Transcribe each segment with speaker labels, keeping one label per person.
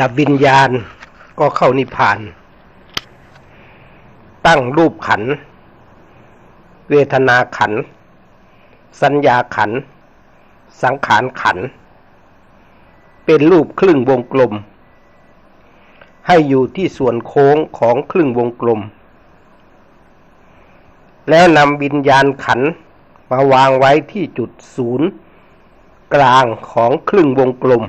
Speaker 1: ดับวิญญาณก็เข้านิพพาน ตั้งรูปขัน เวทนาขัน สัญญาขัน สังขารขัน เป็นรูปครึ่งวงกลม ให้อยู่ที่ส่วนโค้งของครึ่งวงกลม แล้วนำวิญญาณขันมาวางไว้ที่จุดศูนย์กลางของครึ่งวงกลม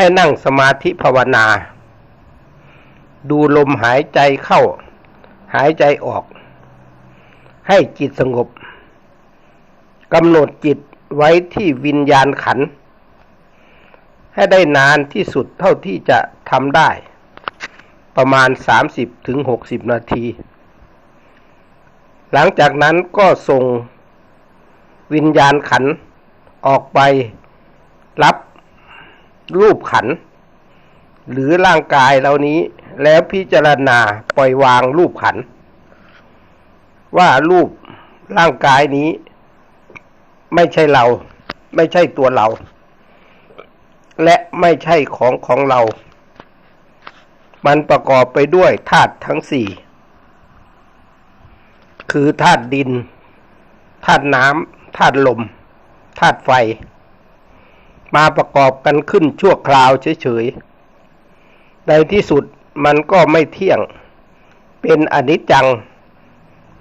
Speaker 1: ให้นั่งสมาธิภาวนา ดูลมหายใจเข้า หายใจออก ให้จิตสงบกำหนดจิตไว้ที่วิญญาณขัน ให้ได้นานที่สุดเท่าที่จะทำได้ ประมาณ 30-60ถึงนาที หลังจากนั้นก็ส่งวิญญาณขันออกไปรับ รูปขัน หรือร่างกายเหล่านี้ แล้วพิจารณาปล่อยวางรูปขัน ว่ารูปร่างกายนี้ ไม่ใช่เรา ไม่ใช่ตัวเรา และไม่ใช่ของของเรา มันประกอบไปด้วยธาตุทั้งสี่ คือธาตุดินธาตุน้ำธาตุลมธาตุไฟ มาประกอบกันขึ้นชั่วคราวเฉยๆในที่สุดมันก็ไม่เที่ยง เป็นอนิจจัง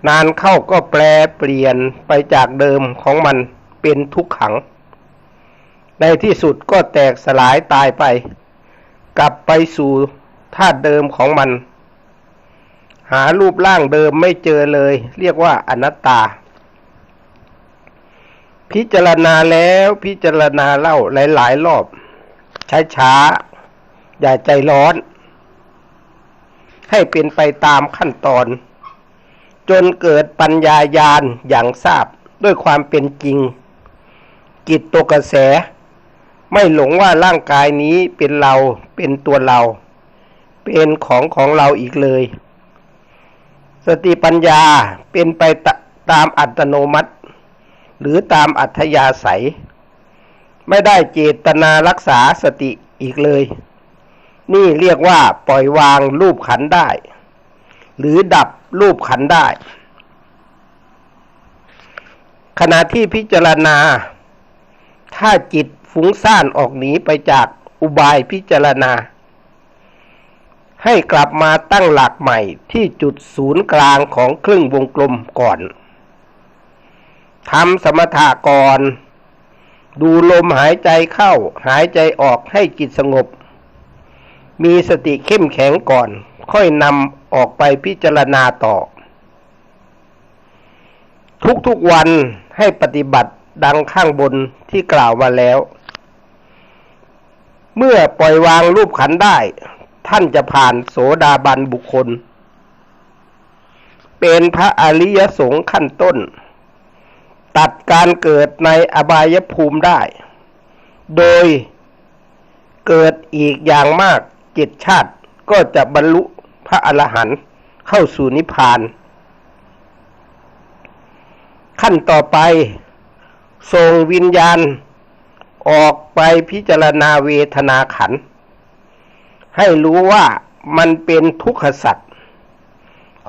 Speaker 1: นานเข้าก็แปลเปลี่ยนไปจากเดิมของมันเป็นทุกขัง ในที่สุดก็แตกสลายตายไป กลับไปสู่ธาตุเดิมของมัน หารูปร่างเดิมไม่เจอเลย เรียกว่าอนัตตา พิจารณาแล้วพิจารณาเล่าหลาย ๆ รอบ ช้าๆอย่าใจร้อน ให้เป็นไปตามขั้นตอน จนเกิดปัญญายาณอย่างทราบด้วยความเป็นจริง กิจตกระแส ไม่หลงว่าร่างกายนี้เป็นเราเป็นตัวเรา เป็นของของเราอีกเลย สติปัญญาเป็นไปตตามอัตโนมัติ หรือตามอัธยาศัย ไม่ได้เจตนารักษาสติอีกเลย นี่เรียกว่าปล่อยวางรูปขันได้ หรือดับรูปขันได้ ขณะที่พิจารณา ถ้าจิตฟุ้งซ่านออกหนีไปจากอุบายพิจารณา ให้กลับมาตั้งหลักใหม่ที่จุดศูนย์กลางของครึ่งวงกลมก่อน ทำสมถะก่อน ดูลมหายใจเข้า หายใจออกให้จิตสงบ มีสติเข้มแข็งก่อน ค่อยนำออกไปพิจารณาต่อ ทุกๆวันให้ปฏิบัติดังข้างบนที่กล่าวมาแล้ว เมื่อปล่อยวางรูปขันได้ ท่านจะผ่านโสดาบันบุคคล เป็นพระอริยสงฆ์ขั้นต้น ตัดการเกิดในอบายภูมิได้ โดยเกิดอีกอย่างมากเจ็ดชาติก็จะบรรลุพระอรหันต์เข้าสู่นิพพาน ขั้นต่อไปส่งวิญญาณออกไปพิจารณาเวทนาขัน ให้รู้ว่ามันเป็นทุกขสัตว์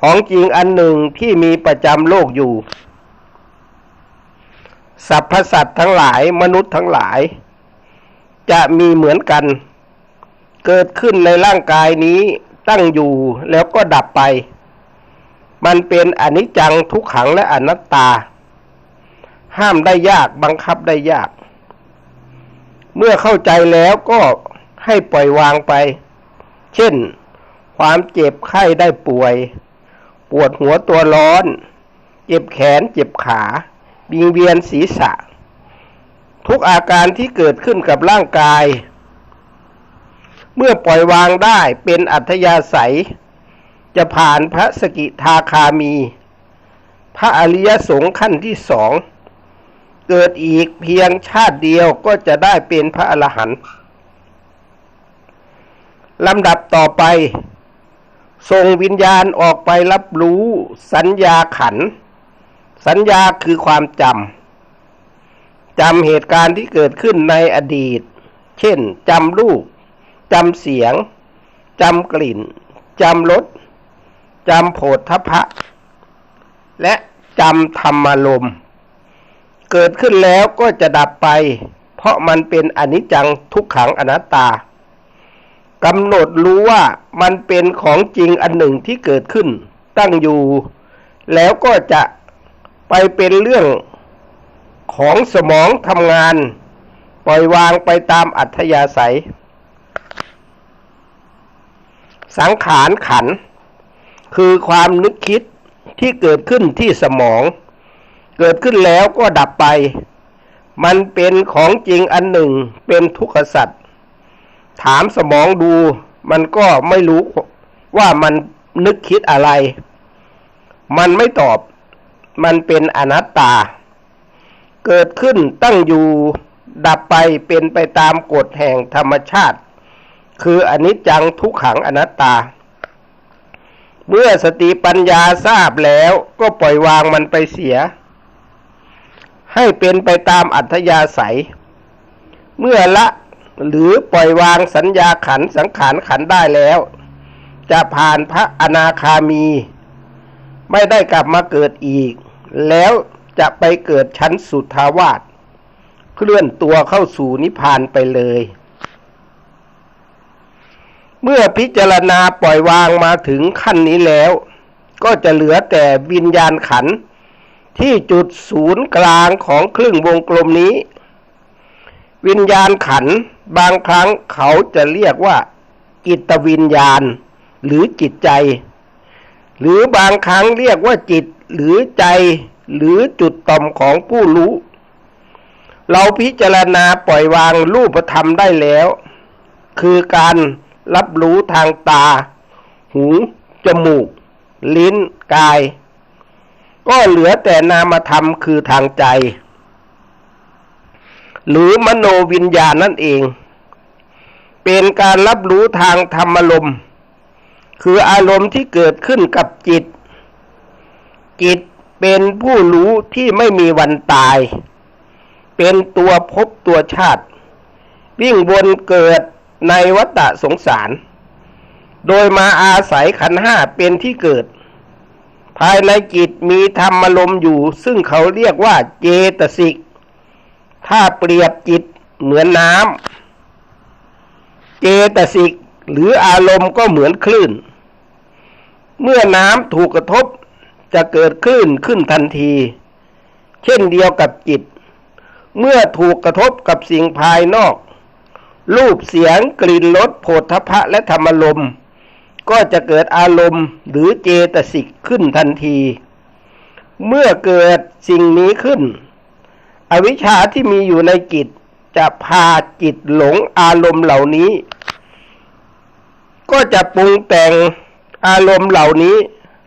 Speaker 1: ของจริงอันหนึ่งที่มีประจำโลกอยู่ สรรพสัตว์ทั้งหลายมนุษย์ทั้งหลาย จะมีเหมือนกัน เกิดขึ้นในร่างกายนี้ตั้งอยู่แล้วก็ดับไป มันเป็นอนิจจังทุกขังและอนัตตา ห้ามได้ยากบังคับได้ยาก เมื่อเข้าใจแล้วก็ให้ปล่อยวางไป เช่น ความเจ็บไข้ได้ป่วย ปวดหัวตัวร้อน เจ็บแขนเจ็บขา บิงเวียนศีรษะ ทุกอาการที่เกิดขึ้นกับร่างกาย เมื่อปล่อยวางได้เป็นอัธยาศัย จะผ่านพระสกิทาคามี พระอริยสงฆ์ขั้นที่สองเกิดอีกเพียงชาติเดียวก็จะได้เป็นพระอรหันต์ลำดับต่อไปส่งวิญญาณออกไปรับรู้สัญญาขัน สัญญาคือความจำจำเหตุการณ์ที่เกิดขึ้นในอดีต เช่นจำรูปจำเสียงจำกลิ่นจำรสจำโผฏฐพะ และจำธรรมารมเกิดขึ้นแล้วก็จะดับไป เพราะมันเป็นอนิจจังทุกขังอนัตตากำหนดรู้ว่ามันเป็นของจริงอันหนึ่งที่เกิดขึ้น ตั้งอยู่ แล้วก็จะ ไปเป็นเรื่องของสมองทำงาน ปล่อยวางไปตามอัธยาศัย สังขารขัน คือความนึกคิดที่เกิดขึ้นที่สมอง เกิดขึ้นแล้วก็ดับไป มันเป็นของจริงอันหนึ่งเป็นทุกขสัตว์ถามสมองดูมันก็ไม่รู้ว่ามันนึกคิดอะไร มันไม่ตอบ มันเป็นอนัตตา เกิดขึ้นตั้งอยู่ดับไปเป็นไปตามกฎแห่งธรรมชาติ คืออนิจจังทุกขังอนัตตา เมื่อสติปัญญาทราบแล้วก็ปล่อยวางมันไปเสีย ให้เป็นไปตามอัธยาศัย เมื่อละหรือปล่อยวางสัญญาขันสังขารขันได้แล้ว จะผ่านพระอนาคามี ไม่ได้กลับมาเกิดอีก แล้วจะไปเกิดชั้นสุทาวาสเคลื่อนตัวเข้าสู่นิพพานไปเลย เมื่อพิจารณาปล่อยวางมาถึงขั้นนี้แล้ว ก็จะเหลือแต่วิญญาณขันที่จุดศูนย์กลางของครึ่งวงกลมนี้ วิญญาณขันบางครั้งเขาจะเรียกว่า จิตวิญญาณ หรือจิตใจ หรือบางครั้งเรียกว่าจิต หรือใจหรือจุดต่อมของผู้รู้ เราพิจารณาปล่อยวางรูปธรรมได้แล้ว คือการรับรู้ทางตา หู จมูก ลิ้น กาย ก็เหลือแต่นามธรรมคือทางใจ หรือมโนวิญญาณนั่นเอง เป็นการรับรู้ทางธรรมลมคืออารมณ์ที่เกิดขึ้นกับจิต จิตเป็นผู้รู้ที่ไม่มีวันตาย เป็นตัวพบตัวชาติ วิ่งวนเกิดในวัฏสงสาร โดยมาอาศัยขันห้าเป็นที่เกิด ภายในจิตมีธรรมลมอยู่ ซึ่งเขาเรียกว่าเจตสิก ถ้าเปรียบจิตเหมือนน้ำ เจตสิกหรืออารมณ์ก็เหมือนคลื่น เมื่อน้ำถูกกระทบ จะเกิดคลื่นขึ้นทันที เช่นเดียวกับจิต เมื่อถูกกระทบกับสิ่งภายนอก รูปเสียงกลิ่นรสโผฏฐพะและธรรมลมก็จะเกิดอารมณ์หรือเจตสิกขึ้นทันที เมื่อเกิดสิ่งนี้ขึ้น อวิชชาที่มีอยู่ในจิตจะพาจิตหลงอารมณ์เหล่านี้ ก็จะปรุงแต่งอารมณ์เหล่านี้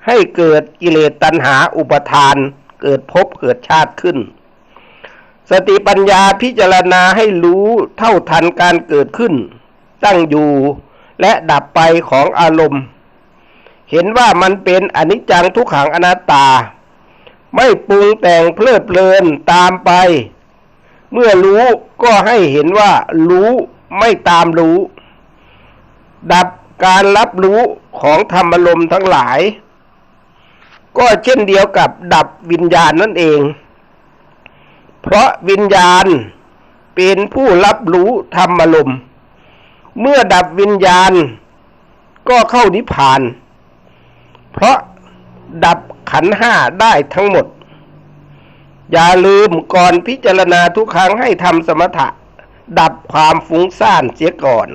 Speaker 1: ให้เกิดกิเลสตัณหาอุปทาน เกิดภพเกิดชาติขึ้น สติปัญญาพิจารณาให้รู้เท่าทันการเกิดขึ้น ตั้งอยู่และดับไปของอารมณ์ เห็นว่ามันเป็นอนิจจังทุกขังอนัตตา ไม่ปรุงแต่งเพลิดเพลินตามไป เมื่อรู้ก็ให้เห็นว่ารู้ไม่ตามรู้ ดับการรับรู้ของธรรมลมทั้งหลาย ก็เช่นเดียวกับดับวิญญาณนั่นเอง เพราะวิญญาณเป็นผู้รับรู้ธรรมลมเมื่อดับวิญญาณก็เข้านิพพาน เพราะดับขันห้าได้ทั้งหมด อย่าลืมก่อนพิจารณาทุกครั้งให้ทำสมถะ ดับความฟุ้งซ่านเสียก่อน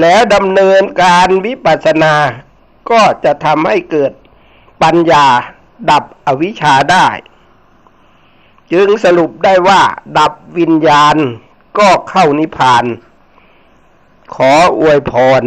Speaker 1: แล้วดำเนินการวิปัสสนาก็จะทำให้เกิด ปัญญาดับอวิชชาได้ จึงสรุปได้ว่า ดับวิญญาณก็เข้านิพพาน ขออวยพร